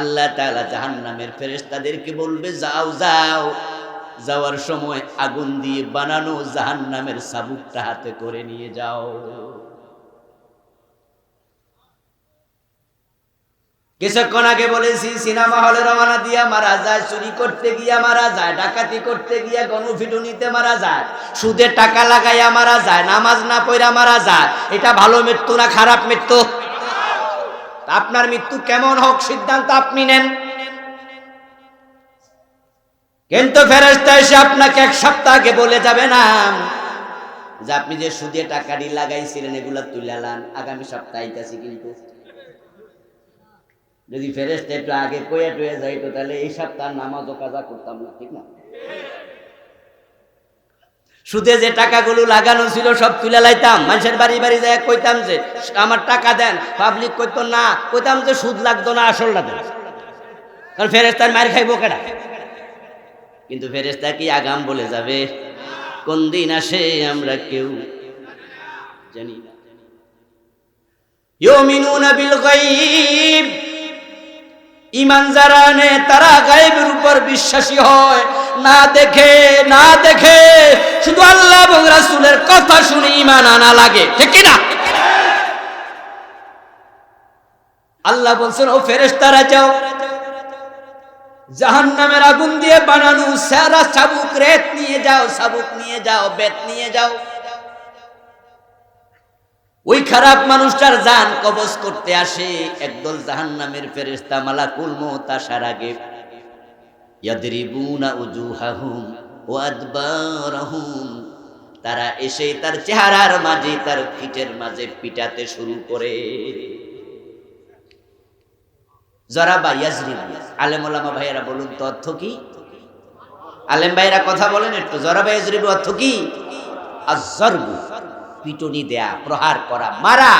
আল্লাহ তাআলা জাহান্নামের ফেরেশতাদেরকে বলবে, যাও যাও। যাওয়ার সময় আগুন দিয়ে বানানো জাহান্নামের সাবুকটা হাতে করে নিয়ে যাও। কিছুক্ষণ আগে বলেছি, সিনেমা হলে রওনা দিয়া মারা যায়, চুরি করতে গিয়া মারা যায়, ডাকাতি করতে গিয়া গণফিটুনিতে মারা যায়, সুদে টাকা লাগাইয়া মারা যায়, নামাজ না পড়া মারা যায়, এটা ভালো মৃত্যু না খারাপ মৃত্যু? আপনার মৃত্যু কেমন হোক সিদ্ধান্ত আপনি নেন। কিন্তু ফেরেস্তা এসে আপনাকে এক সপ্তাহ আগে বলে যাবে না যে আপনি যে সুদে টাকাটি লাগাইছিলেন, এগুলা তুলালান আগামী সপ্তাহে আইতাছি কিন্তু। যদি ফেরেস্তা একটু আগে কয়ে টয়ে যাইতো, তাহলে এই সপ্তাহ নামাজও কাজা করতাম না, ঠিক না? সুদে যে টাকাগুলো লাগানো ছিল, সব তুলে লাইতাম। মানুষের বাড়ি বাড়ি যায় কইতাম যে, আমার টাকা দেন। পাবলিক কইতো, না। কইতাম যে, সুদ লাগতো না, আসলটা দেন। কারণ ফেরেস্তার মার খাইবো কেডা? কিন্তু ফেরেস্তা কি আগাম বলে যাবে? কোন দিন আসে আমরা কেউ জানি না। ইমান যারা আনে, তারা গায়েবের উপর বিশ্বাসী হয়। না দেখে না দেখে, শুধু আল্লাহ এবং রাসূলের কথা শুনে ইমান আনা লাগে, ঠিক না আল্লাহ বলছেন, ও ফেরেশতারা যাও, জাহান্নামের আগুন দিয়ে বানানো সারা সাবুক রেত নিয়ে যাও সাবুক নিয়ে যাও, বেত নিয়ে যাও। ওই খারাপ মানুষটার জান কবজ করতে আসে, একদল জাহান জাহান্নামের ফেরেশতা মালাকুল মউত আসার আগে। তারা এসে তার চেহারার মাঝে, তার পিঠের মাঝে পিটাতে শুরু করে। ইয়াজরিবু, আলেম ভাইয়েরা বলুন তো অর্থ কি? আলেম কথা বলেন একটু জরা অর্থ কি? পিটনি দেয়া, প্রহার করা, মারা।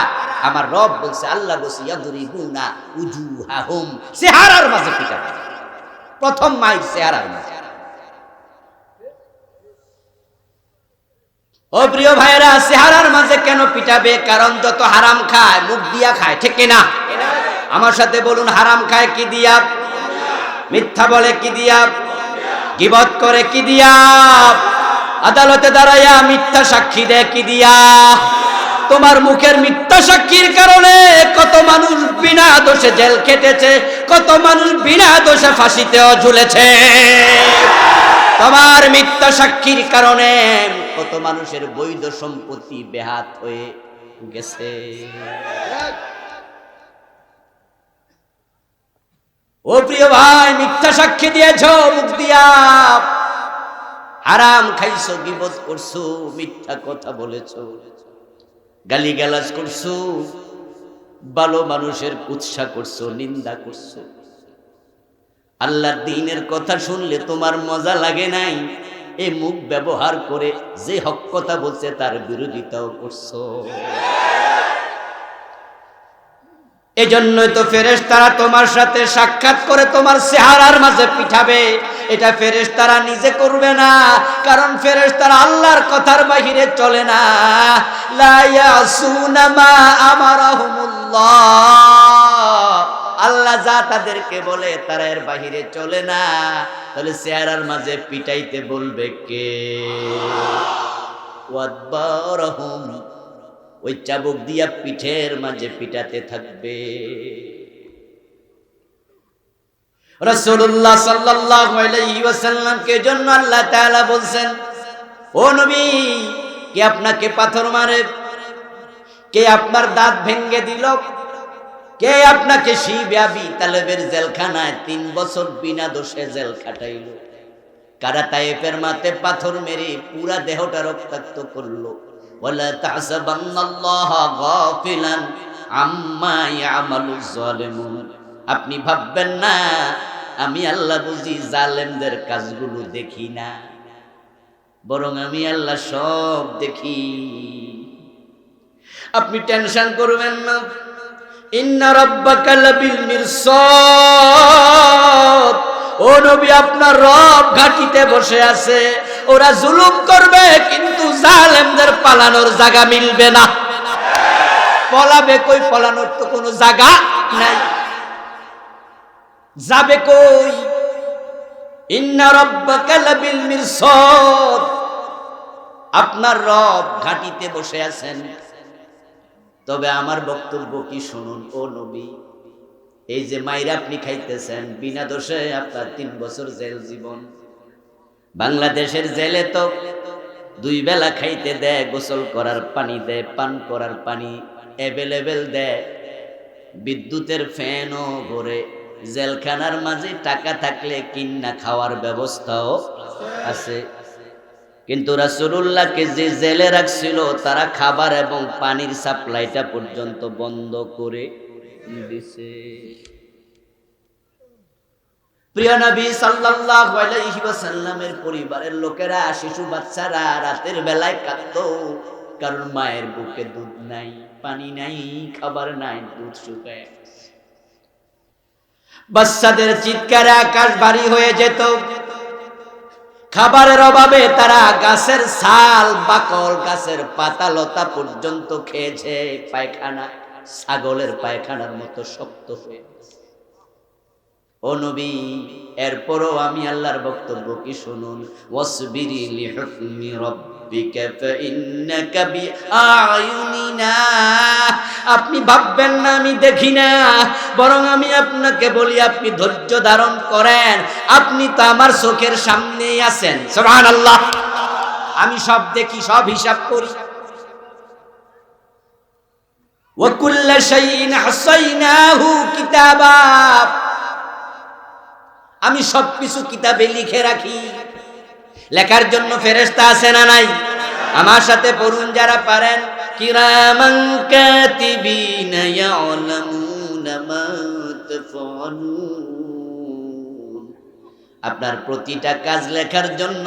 আমার রব বলছে, আল্লাহ বলছে, ইয়াদরিবুনা উজুহাহুম, চেহারার মাঝে পিটাবে। প্রথম চেহারার মাঝে ও প্রিয় ভাইরা চেহারার মাঝে কেন পিটাবে? কারণ যত হারাম খায়, মুখ দিয়া খায়, ঠিক না আমার সাথে বলুন, হারাম খায় কি দিয়া? মিথ্যা বলে কি দিয়া? গিবত করে কি দিয়া? আদালতে দাঁড়াইয়া মিথ্যা সাক্ষী দেয় কি দিয়া? তোমার মুখের মিথ্যা সাক্ষীর কারণে কত মানুষ বিনা দোষে জেল খেটেছে, কত মানুষ বিনা দোষে ফাঁসিতেও ঝুলেছে। তোমার মিথ্যা সাক্ষীর কারণে কত মানুষের বৈধ সম্পত্তি বেহাত হয়ে গেছে। ও প্রিয় ভাই, মিথ্যা সাক্ষী দিয়েছ, মুখ দিয়া। হারাম খাইছো, গিবত করছ, মিথ্যা কথা বলেছ। গালি গালাজ করছ, ভালো মানুষের কুৎসা করছ, নিন্দা করছ। আল্লাহর দিনের কথা শুনলে তোমার মজা লাগে নাই এই মুখ ব্যবহার করে যে হক কথা বলছে তার বিরোধিতাও করছ। এজন্যই তো ফেরেশ তারা তোমার সাথে সাক্ষাৎ করে তোমার চেহারার মাঝে পিঠাবে। এটা ফেরেশ তারা নিজে করবে না, কারণ ফেরেশ তারা আল্লাহর কথার বাহিরে চলে না। আমারাহুমুল্লাহ। আল্লাহ যা তাদেরকে বলে তারা এর বাহিরে চলে না। তাহলে চেহারার মাঝে পিটাইতে বলবে কে? ওই চাবুক দিয়া পিঠের মাঝে পিটাতে থাকবে। রসুল্লাহ সাল্লাহ জন্য আল্লাহ তাআলা বলছেন, ও নবী, কে আপনাকে পাথর মারে? কে আপনার দাঁত ভেঙ্গে দিল? কে আপনাকে শিবাবি তালেবের জেলখানায় তিন বছর বিনা দোষে জেল খাটাইল? কারা তাইফের মাতে পাথর মেরে পুরা দেহটা রক্তাক্ত করল? ওয়ালা তাহসাবান্নাল্লাহা গাফিলান আম্মা ইয়ামালুজ জালিমুন। আপনি ভাববেন না আমি আল্লাহ বুঝি জালেমদের কাজগুলো দেখি না। বরং আমি আল্লাহ সব দেখি। আপনি টেনশন করবেন না। ইন্না রাব্বাকা লাবিল মিরসাদ। ও নবী, আপনার রব ঘাটিতে বসে আছে। ওরা জুলুম করবে, কিন্তু জালেমদের পালানোর জায়গা মিলবে না। পলাবে কই? পলানোর তো কোনো জায়গা নাই। যাবে কই? ইন্না রাব্বাকা মিরসাদ। আপনার রব ঘাটিতে বসে আছেন। তবে আমার বক্তব্য কি শুনুন, ও নবী? এই যে মাইরা আপনি খাইতেছেন, বিনা দোষে আপনার তিন বছর জেল জীবন। বাংলাদেশের জেলে তো দুই বেলা খাইতে দেয়, গোসল করার পানি দেয়, পান করার পানি অ্যাভেলেবেল দেয়। বিদ্যুতের ফ্যানও ঘরে জেলখানার মাঝে টাকা থাকলে কিন্না খাওয়ার ব্যবস্থাও আছে কিন্তু রাসূলুল্লাহকে যে জেলে রাখছিল, তারা খাবার এবং পানির সাপ্লাইটা পর্যন্ত বন্ধ করে দিছে প্রিয় নবী পরিবারের লোকেরা, শিশু বাচ্চারা রাতের বেলায় কাঁদতো, কারণ মায়ের বুকে দুধ নাই, পানি নাই, খাবার নাই, দুধ শুকায়। বাচ্চাদের চিৎকারে আকাশ ভারী হয়ে যেত খাবারের অভাবে তারা গাছের ছাল, বাকল, গাছের পাতা, লতা পর্যন্ত খেয়েছে পায়খানা, ছাগলের পায়খানার মতো শক্ত হয়ে। ও নবী, এরপরও আমি আল্লাহর বক্তব্য কি শুনুন? ওয়াসবিরি লিহুকমি রব্বিকা ফাইন্নাকা বিআয়ুনিনা। আপনি ভাববেন না, আমি দেখি না, বরং আমি আপনাকে বলি, আপনি ধৈর্য ধারণ করেন। আপনি তো আমার চোখের সামনেই আছেন। সুবহানাল্লাহ। আমি সব দেখি, সব হিসাব করি। ওয়াকুল্লা শাইইন হাসাইনাহু কিতাবা। আমি সবকিছু কিতাবে লিখে রাখি। লেখার জন্য ফেরেশতা আছে না নাই? আমার সাথে পড়ুন যারা পারেন। আপনার প্রতিটা কাজ লেখার জন্য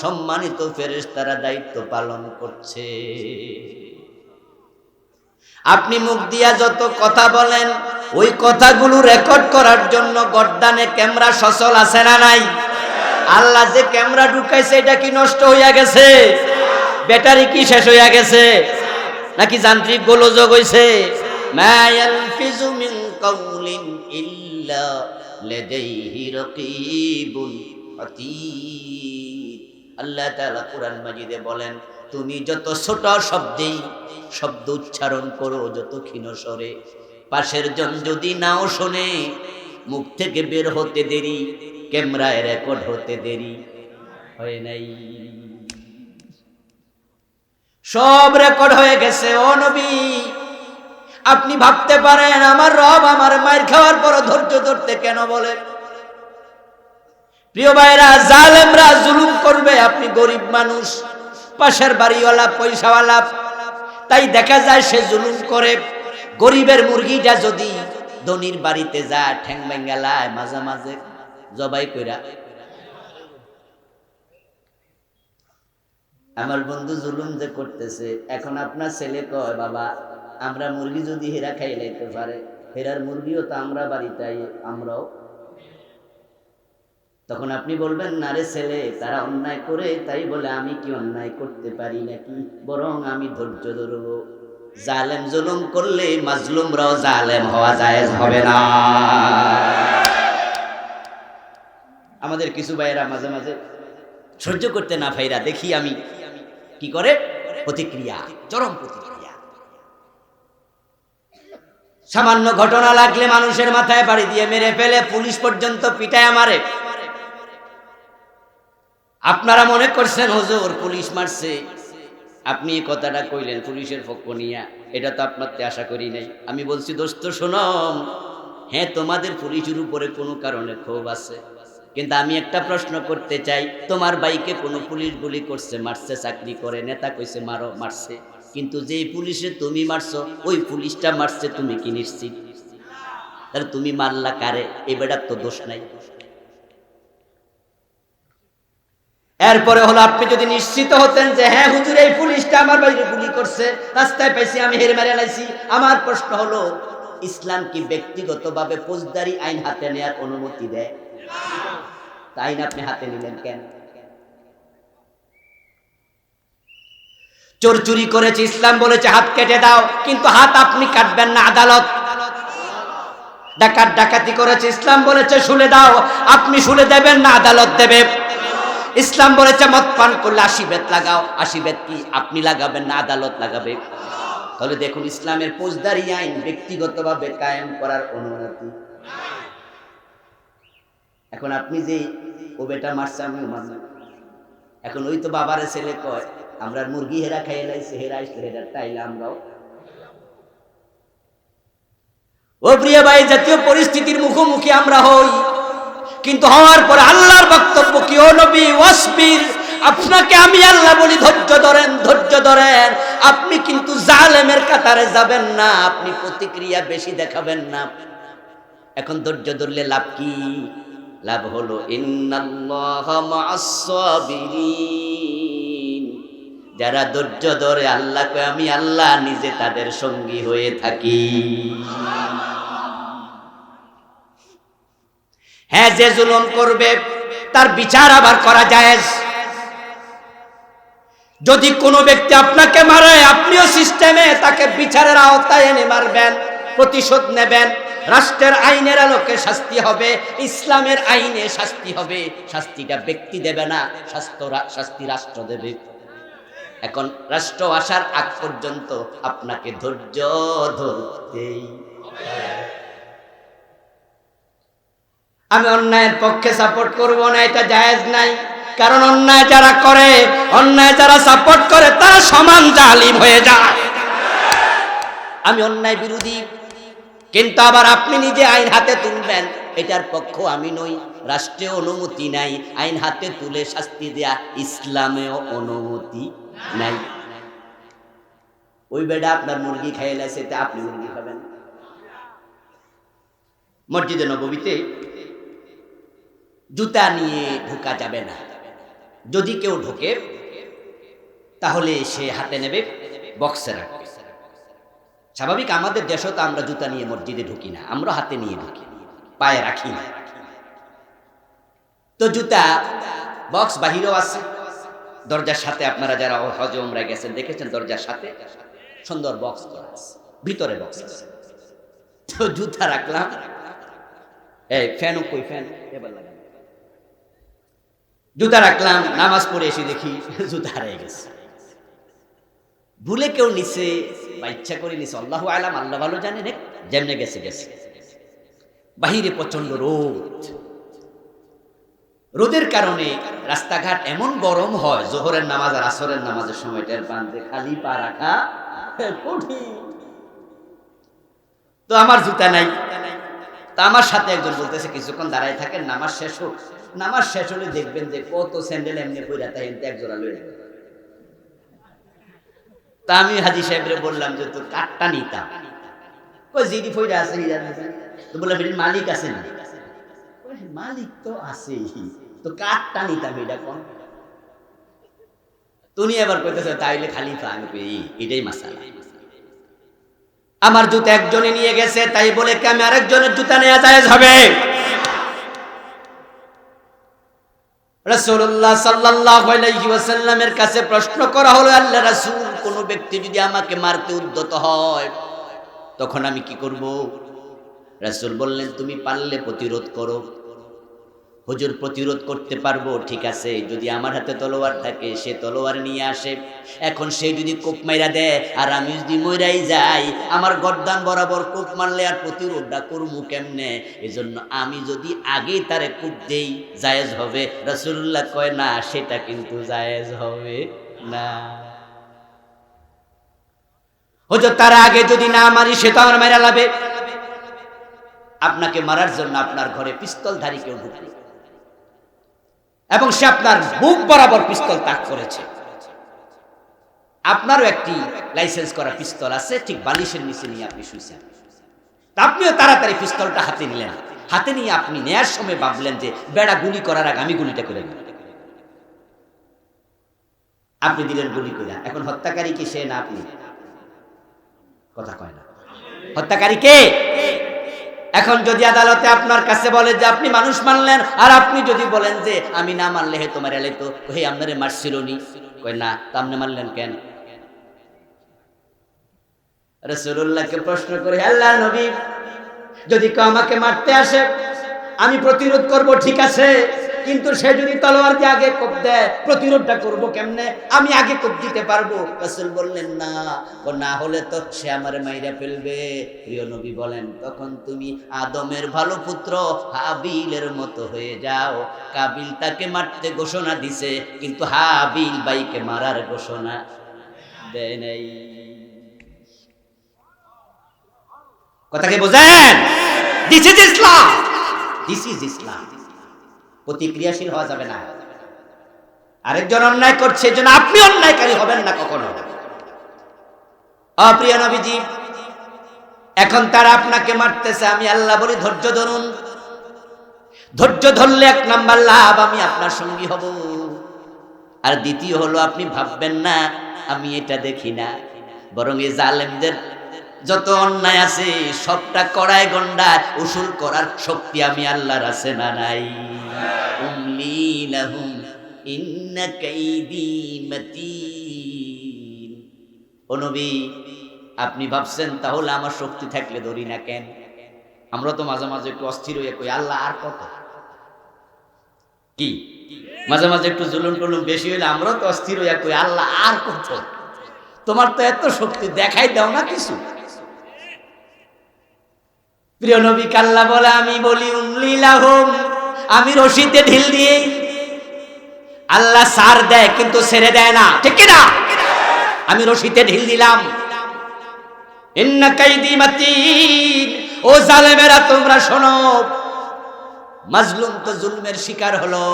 সম্মানিত ফেরেশতারা দায়িত্ব পালন করছে। আপনি মুখ দিয়া যত কথা বলেন ওই কথাগুলো রেকর্ড করার জন্য গর্দানে ক্যামেরা সচল আছে না নাই? আল্লাহ যে ক্যামেরা ঢুকাইছে, এটা কি নষ্ট হইয়া গেছে? ব্যাটারি কি শেষ হইয়া গেছে? নাকি যান্ত্রিক গোলযোগ হইছে? আল্লাহ কোরআন মাজিদে বলেন, তুমি যত ছোট শব্দেই শব্দ উচ্চারণ করো, যত ক্ষীণ স্বরে পাশের জন যদি নাও শোনে, মুখ থেকে বের হতে দেরি, ক্যামেরায় রেকর্ড হতে দেরি। হয় নাই। সব রেকর্ড হয়ে গেছে, ও নবী। আপনি ভাবতে পারেন, আমার রব আমার মায়ের খাওয়ার পর ধৈর্য ধরতে কেন বলেন প্রিয় ভাইরা, জালেমরা জুলুম করবে, আপনি গরিব মানুষ, পাশের বাড়িওয়ালা, পয়সাওয়ালা। তাই দেখা যায় সে জুলুম করে। গরিবের মুরগিটা যদি ধনির বাড়িতে যায়, ঠ্যাং বেঙ্গালায় মাঝে মাঝে জবাই কইরা। আমার বন্ধু জুলুম যে করতেছে, এখন আপনার ছেলে কয়, বাবা, আমরা মুরগি যদি হেরা খাই লাইতে পারে, হেরার মুরগিও তো আমরা বাড়িতে আমরাও। তখন আপনি বলবেন, না রে ছেলে, তারা অন্যায় করে, তাই বলে আমি কি অন্যায় করতে পারি নাকি? বরং আমি ধৈর্য ধরব। জালেম জুলুম করলে মাজলুমরাও জালেম হওয়া যায় হবে না। আমাদের কিছু ভাইয়েরা মাঝে মাঝে সহ্য করতে না ভাইরা দেখি আমি কি করে? প্রতিক্রিয়া, চরম প্রতিক্রিয়া। সামান্য ঘটনা লাগলে মানুষের মাথায় বাড়ি দিয়ে মেরে ফেলে, পুলিশ পর্যন্ত পিটায় মারে আপনারা মনে করছেন, হুজুর, পুলিশ মারছে। আপনি এই কথাটা কইলেন পুলিশের পক্ষ নিয়া, এটা তো আপনার আশা করি নাই। আমি বলছি, দোস্ত শোনম হ্যাঁ তোমাদের পুলিশের উপরে কোনো কারণে ক্ষোভ আছে, কিন্তু আমি একটা প্রশ্ন করতে চাই, তোমার বাইকে কোনো পুলিশ গুলি করছে, মারছে, চাকরি করে, নেতা কইছে, মারো, মারছে, কিন্তু যেই পুলিশে তুমি মারছো, ওই পুলিশটা মারছে, তুমি কি নিশ্চিত? তাহলে তুমি মারলা কারে? এই বেটার তো দোষ নাই। এরপরে হলো আপনি যদি নিশ্চিত হতেন যে হ্যাঁ হুজুর, এই পুলিশটা আমার বাড়িতে গুলি করছে, রাস্তায় পাইছি, আমি হেরে মেরে লাইছি। আমার প্রশ্ন হলো, ইসলাম কি ব্যক্তিগতভাবে ফৌজদারি আইন হাতে নেওয়ার অনুমতি দেয়? তা আইন আপনি হাতে নিলেন কেন? চোর চুরি করেছে, ইসলাম বলেছে, হাত কেটে দাও। কিন্তু হাত আপনি কাটবেন না, আদালত। ডাকাত ডাকাতি করেছে, ইসলাম বলেছে, শুলে দাও। আপনি শুলে দেবেন না, আদালত দেবে। ইসলাম বলেছে, মদ পান করলে আশি বেত লাগাও, আশি বেত কি আপনি লাগাবেন না, আদালত লাগাবে? তাহলে দেখুন, ইসলামের ফৌজদারি আইন ব্যক্তিগতভাবে কায়েম করার অনুমতি। এখন আপনি যে, ও বেটা মারছে আমি এখন ওই তো বাবারে ছেলে কয়, আমরা মুরগি হেরা খাইয়ে লাইছি হেরা আসলে হেরা তাইলে আমরাও। ও প্রিয় ভাই, জাতীয় পরিস্থিতির মুখোমুখি আমরা হই। কিন্তু হওয়ার পরে আল্লাহর বক্তব্য কি? ও নবী, ওয়াসবির, আপনাকে আমি আল্লাহ বলি, ধৈর্য ধরেন ধৈর্য ধরেন। আপনি কিন্তু জালেমের কাতারে যাবেন না, আপনি প্রতিক্রিয়া বেশি দেখাবেন না। এখন ধৈর্য ধরলে লাভ কি? লাভ হলো যারা ধৈর্য ধরে আল্লাহকে আমি আল্লাহ নিজে তাদের সঙ্গী হয়ে থাকি। হ্যাঁ যে জুলুম করবে, তার বিচার আবার করা যায়। যদি কোনো ব্যক্তি আপনাকে মারে, আপনিও সিস্টেমে তাকে বিচারের আওতায় এনে মারবেন, প্রতিশোধ নেবেন। রাষ্ট্রের আইনের আলোকে শাস্তি হবে, ইসলামের আইনে শাস্তি হবে। শাস্তিটা ব্যক্তি দেবে না স্বাস্থ্য শাস্তি রাষ্ট্র দেবে। এখন রাষ্ট্র আসার আগ পর্যন্ত আপনাকে ধৈর্য ধরতেই আমি অন্যায়ের পক্ষে সাপোর্ট করব না, এটা জায়েজ নাই। কারণ অন্যায় যারা করে, অন্যায় যারা সাপোর্ট করে, তারা সমান জালিম হয়ে যায়। আমি অন্যায় বিরোধী, কিন্তু আবার আপনি নিজে আইন হাতে তুলবেন, এটার পক্ষ আমি নই রাষ্ট্রীয় অনুমতি নাই, আইন হাতে তুলে শাস্তি দেয়া ইসলামেও অনুমতি নাই। ওই বেডা আপনার মুরগি খাইয়ে সেটা আপনি মুরগি খাবেন? মসজিদে নবমীতে জুতা নিয়ে ঢোকা যাবে না। যদি কেউ ঢোকে, তাহলে সে হাতে নেবে বক্সে রাখবে স্বাভাবিক আমাদের দেশও তো আমরা জুতা নিয়ে মসজিদে ঢুকি না আমরা হাতে নিয়ে ঢুকি, পায়ে রাখি না। তো জুতা বক্স বাহিরেও আছে। দরজার সাথে আপনারা যারা হজ ওমরা গেছেন, দেখেছেন দরজার সাথে? সুন্দর বক্স করা আছে, ভিতরে বক্স আছে। তো জুতা রাখলাম। এই ফ্যান কই, ফ্যান? এবার লাগান জুতা রাখলাম, নামাজ পড়ে এসে দেখি জুতা হারিয়ে গেছে। ভুলে কেউ নিছে বা ইচ্ছা করে নিছে, আল্লাহ আলাম, আল্লাহ ভালো জানে রে, যেমনে গেছে গেছে। বাহিরে প্রচণ্ড রোদ। রোদের কারণে রাস্তাঘাট এমন গরম হয়, জোহরের নামাজ আর আসরের নামাজের সময়টার বান্ধে খালি পা রাখা তো আমার জুতা নাই। তা আমার সাথে একজন বলতেছে, কিছুক্ষণ দাঁড়ায় থাকেন, নামাজ শেষ হোক। নামাজ শেষ হলে দেখবেন যে কত স্যান্ডেল এমনি পইরা তাই এক জোড়া নেবেন। তা আমি হাজি সাহেবরে বললাম যে, তোর কাঠটা নিতাম। ওই জিডি ফইরা আছে হিরা আছে। তো বললাম, এটির মালিক আছে না? মালিক তো আছেই। তো কাঠটা নিতাম, এটা কোন? তুমি এবার কইতেছে, তাইলে খালিফা আমি কই এটাই মাসালা। আমার জুতা একজনে নিয়ে গেছে, তাই বলে কি আমি আরেকজনের জুতা নেওয়া জায়েজ হবে? রাসূলুল্লাহ সাল্লাল্লাহু আলাইহি ওয়াসাল্লামের কাছে প্রশ্ন করা হলো, আল্লাহ রাসূল, কোন ব্যক্তি যদি আমাকে মারতে উদ্যত হয়, তখন আমি কি করব? রাসূল বললেন, তুমি পারলে প্রতিরোধ করো। হুজুর প্রতিরোধ করতে পারব, ঠিক আছে? যদি আমার হাতে তলোয়ার থাকে, সে তলোয়ার নিয়ে আসে। এখন সে যদি কোপ মাইরা দেয়, আর আমি যদি মইরাই যাই, আমার গর্দান বরাবর কোপ মারলে আর প্রতিরোধটা করব কেমনে? এজন্য আমি যদি আগেই তারে কোপ দেই, জায়েজ হবে। রাসূলুল্লাহ কয়, না, সেটা কিন্তু জায়েজ হবে না। হুজুর, তার আগে যদি না মারি, সে তো আমার মেরা লাবে আপনাকে মারার জন্য আপনার ঘরে পিস্তলধারী কেউ ঢুকলো। এবং সে আপনার বুক বরাবর পিস্তল তাক করেছে। আপনারও একটি লাইসেন্স করা পিস্তল আছে, ঠিক বালিশের নিচে নিয়ে আপনি শুয়েছেন আপনিও তাড়াতাড়ি পিস্তলটা হাতে নিলেন। হাতে নিয়ে আপনি নেয়ার সময় ভাবলেন যে বেড়া গুলি করার আগে আমি গুলিটা করে নিই। আপনি দিলেন গুলি করে এখন হত্যাকারী কি সে না আপনি? কথা কয় না। হত্যাকারী কে? এখন যদি আদালতে আপনার কাছে বলে যে আপনি মানুষ মানলেন, আর আপনি যদি বলেন যে আমি না মানলে হে তোমার এলে তো হে আপনারে মারছিল নি? কই না, তা আপনি মানলেন কেন? রসুল্লাহকে প্রশ্ন করে, আল্লাহ নবী, যদি কেউ আমাকে মারতে আসে, আমি প্রতিরোধ করব, ঠিক আছে? কিন্তু সে যদি তলোয়ার দিয়ে আগে কোপ দেয়, প্রতিরোধটা করব কেমনে? আমি আগে কোপ দিতে পারব। রসুল বললেন, না, ও না হলে তো সে আমার মাইরা ফেলবে। প্রিয় নবী বলেন, তখন তুমি আদমের ভালো পুত্র হাবিলের মতো হয়ে যাও। কাবিল তাকে মারতে ঘোষণা দিছে, কিন্তু হাবিল বাইকে মারার ঘোষণা দেয় নাই। কথাকে বোঝেন? This is Islam this is Islam প্রতিক্রিয়াশীল হওয়া যাবে না। আরেকজন অন্যায় করছে যেন আপনি অন্যায়কারী হবেন না কখনো। অপ্রিয় নবীজি, এখন তারা আপনাকে মারতেছে, আমি আল্লাহ বলি, ধৈর্য ধরুন। ধৈর্য ধরলে এক নাম্বার লাভ, আমি আপনার সঙ্গী হব। আর দ্বিতীয় হলো, আপনি ভাববেন না, আমি এটা দেখি না। বরং এই জালেমদের যত অন্যায় আছে, সবটা কড়ায় গন্ডায় উসুল করার শক্তি আমি আল্লাহর আছে না নাই। আপনি ভাবছেন তাহলে আমার শক্তি থাকলে ধরি না কেন? আমরা তো মাঝে মাঝে একটু অস্থির হয়ে কই, আল্লাহ আর কত? কি? মাঝে মাঝে একটু জুলুম টুলুম বেশি হইলে আমরাও তো অস্থির হইয়া কই, আল্লাহ আর কত? তোমার তো এত শক্তি দেখাই দাও না কিছু। প্রিয় নবী কাল্লা বলে, আমি বলি উমলিলাহুম আমি রশিতে ঢিল দিয়ে আল্লাহ সার দেয়, কিন্তু সেরে দেয় না। ঠিক না আমি রশিতে ঢিল দিলাম। ও জালেমেরা, তোমরা শোনো, মাজলুম তো জুলমের শিকার হলো।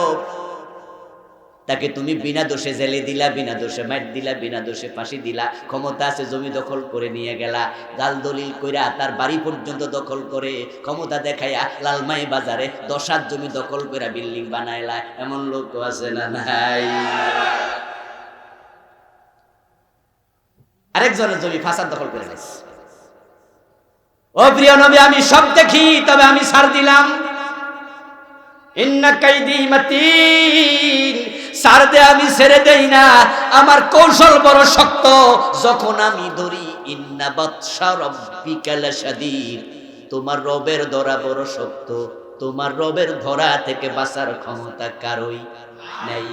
তাকে তুমি বিনা দোষে জেলে দিলা, বিনা দোষে মার দিলা, বিনা দোষে ফাঁসি দিলা, ক্ষমতা আছে, জমি দখল করে নিয়ে গেলা গাল দলিল কইরা তার বাড়ি পর্যন্ত দখল করে, ক্ষমতা দেখাইয়া লালমাই বাজারে দশ হাত জমি দখল করে বিল্ডিং বানাইলা, এমন লোক আছে না নাই? আরেকজনের জমি ফাঁসাদ দখল করে নিয়েছে ও প্রিয় নবী, আমি সব দেখি, তবে আমি সার দিলাম। ইন্না কাইদি মাতিন সার দে আমি ছেড়ে দেই না। আমার কৌশল বড় শক্ত। যখন আমি ধরি, ইন্না বাদশা রব্বিকাল শাদীদ তোমার রবের ধরা বড় শক্ত। তোমার রবের ধরা থেকে বাঁচার ক্ষমতা কারই নাই।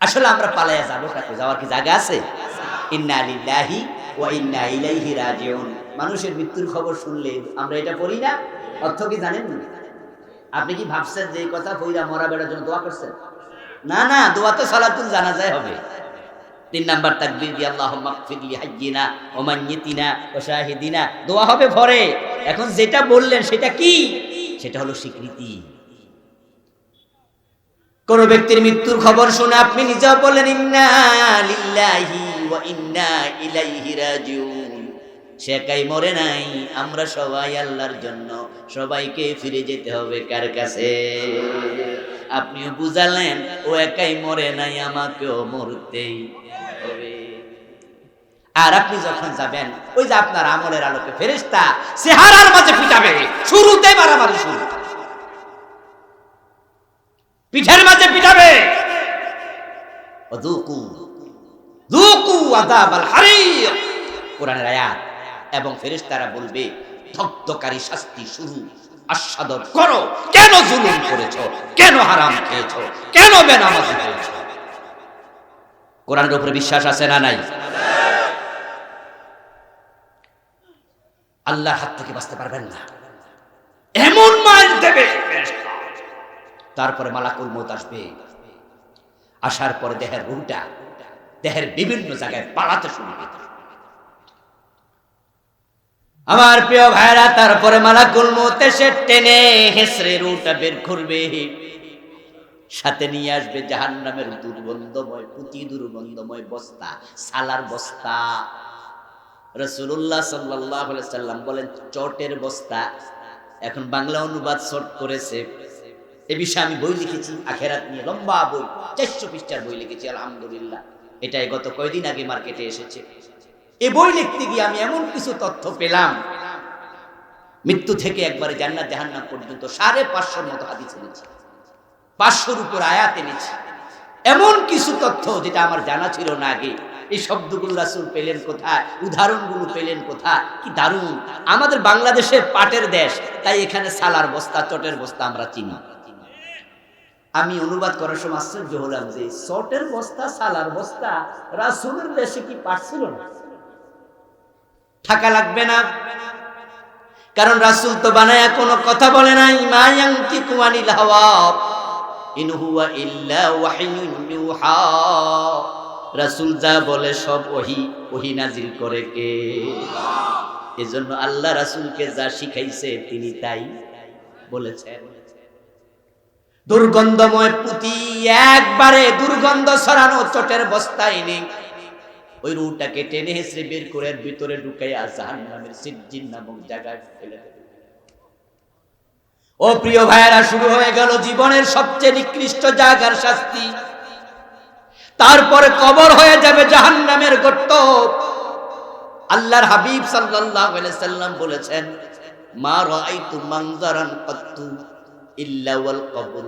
আসলে আমরা পালাইয়া যাব কাকে যাওয়ার কি জায়গা আছে? ইন্না লিল্লাহি ওয়া ইন্না ইলাইহি রাজিউন। মানুষের মৃত্যুর খবর শুনলে আমরা এটা পড়ি না? অর্থ কি জানেন? না আপনি কি ভাবছেন যে কথা কইরা মরা বেড়ার জন্য দোয়া করছেন? না না, দোয়া তো সালাতুল জানাজায় হবে। তিন নাম্বার তাকবীর দিয়ে আল্লাহ মাগফিরলি হাইয়িনা ওয়া মাইয়িতিনা ওয়া শাহিদিনা দোয়া হবে ভরে। এখন যেটা বললেন সেটা কি? সেটা হলো স্বীকৃতি। কোন ব্যক্তির মৃত্যুর খবর শুনে আপনি নিজেও বলেন ইন্না লিল্লাহি ওয়া ইন্না ইলাইহি রাজিউন সে একাই মরে নাই। আমরা সবাই আল্লাহর জন্য সবাইকে ফিরে যেতে হবে কার কাছে? আপনিও বুঝালেন, ও একাই মরে নাই, আমাকেও মরতেই হবে। আর আপনি যখন যাবেন, ওই যে আপনার আমলের আলোকে ফেরেশতা, চেহারার মাঝে পিটাবে। শুরুতে মারামারি শুরু। পিঠের মাঝে পিটাবে। দুকু দুকু আযাবাল হারিক কোরআনের আয়াত। এবং ফেরেশতারা বলবে, ধগ্ধকারী শাস্তি শুরু। আস্বাদন করো, কেন জুলুম করেছ? কেন হারাম খেয়েছো? কেন বেনামাজি হয়েছো কোরআনের উপরে বিশ্বাস আছে না নাই? আল্লাহর হাত থেকে বাঁচতে পারবেন না। এমন মার দেবে তারপরে মালাকুল মত আসবে। আসার পরে দেহের রুটা দেহের বিভিন্ন জায়গায় পালাতে শুরু করবে আমার প্রিয় ভাইরা, তারপরে মালাকুল মত এসে টেনে হেসরে রুটা বের করবে। সাথে নিয়ে আসবে জাহান নামের দুর্গন্ধময় পুঁতি দুর্গন্ধময় বস্তা, সালার বস্তা। রসুল্লাহ সাল্লাহ সাল্লাম বলেন, চটের বস্তা। এখন বাংলা অনুবাদ শর্ট করেছে। এ বিষয়ে আমি বই লিখেছি, আখেরাত নিয়ে লম্বা বই, চারশো পৃষ্ঠার বই লিখেছি, আলহামদুলিল্লাহ। এটাই গত কয়দিন আগে মার্কেটে এসেছে। এ বই লিখতে গিয়ে আমি এমন কিছু তথ্য পেলাম। মৃত্যু থেকে একবারে জান্নাত জাহান্নাম পর্যন্ত সাড়ে পাঁচশোর মতো হাদিস এনেছি। পাঁচশোর উপর আয়াত এনেছি। এমন কিছু তথ্য যেটা আমার জানা ছিল না আগে। এই শব্দগুলো রাসুল পেলেন কোথায়? উদাহরণগুলো পেলেন কোথায়? কি দারুণ। আমাদের বাংলাদেশের পাটের দেশ, তাই এখানে সালার বস্তা, চটের বস্তা আমরা চিনি। আমি অনুবাদ করার সময় আশ্চর্য হলাম যে চটের বস্তা, সালার বস্তা রাসুলের দেশে কি পাট ছিল না? থাকা লাগবে না। কারণ রাসুল তো বানায় কোনো কথা বলে নাই মায়াংকি কুয়ানিল হাওয়া, ইন হুয়া ইল্লা ওয়াহিয়ুন ইউহা। রাসূল যা বলে সব ওহি ওহি নাজিল করে কে? এজন্য আল্লাহ রাসূলকে যা শিখাইছে তিনি তাই বলেছেন। দুর্গন্ধময় পুঁতি একবারে দুর্গন্ধ ছড়ানো চটের বস্তায় নেই ওই রুটাকে টেনে হেসড়ে বের করে ভিতরে ঢুকাইয়া জাহান নামের সিজ্জিন নামক জায়গায় ফেলে ও প্রিয় ভাইয়েরা, শুরু হয়ে গেল জীবনের সবচেয়ে নিকৃষ্ট জায়গার শাস্তি। তারপরে কবর হয়ে যাবে জাহান নামের গর্ত। আল্লাহর হাবিব সাল্লাম বলেছেন, মা রাআইতু মানজারান কত্তু ইল্লা ওয়াল কবর।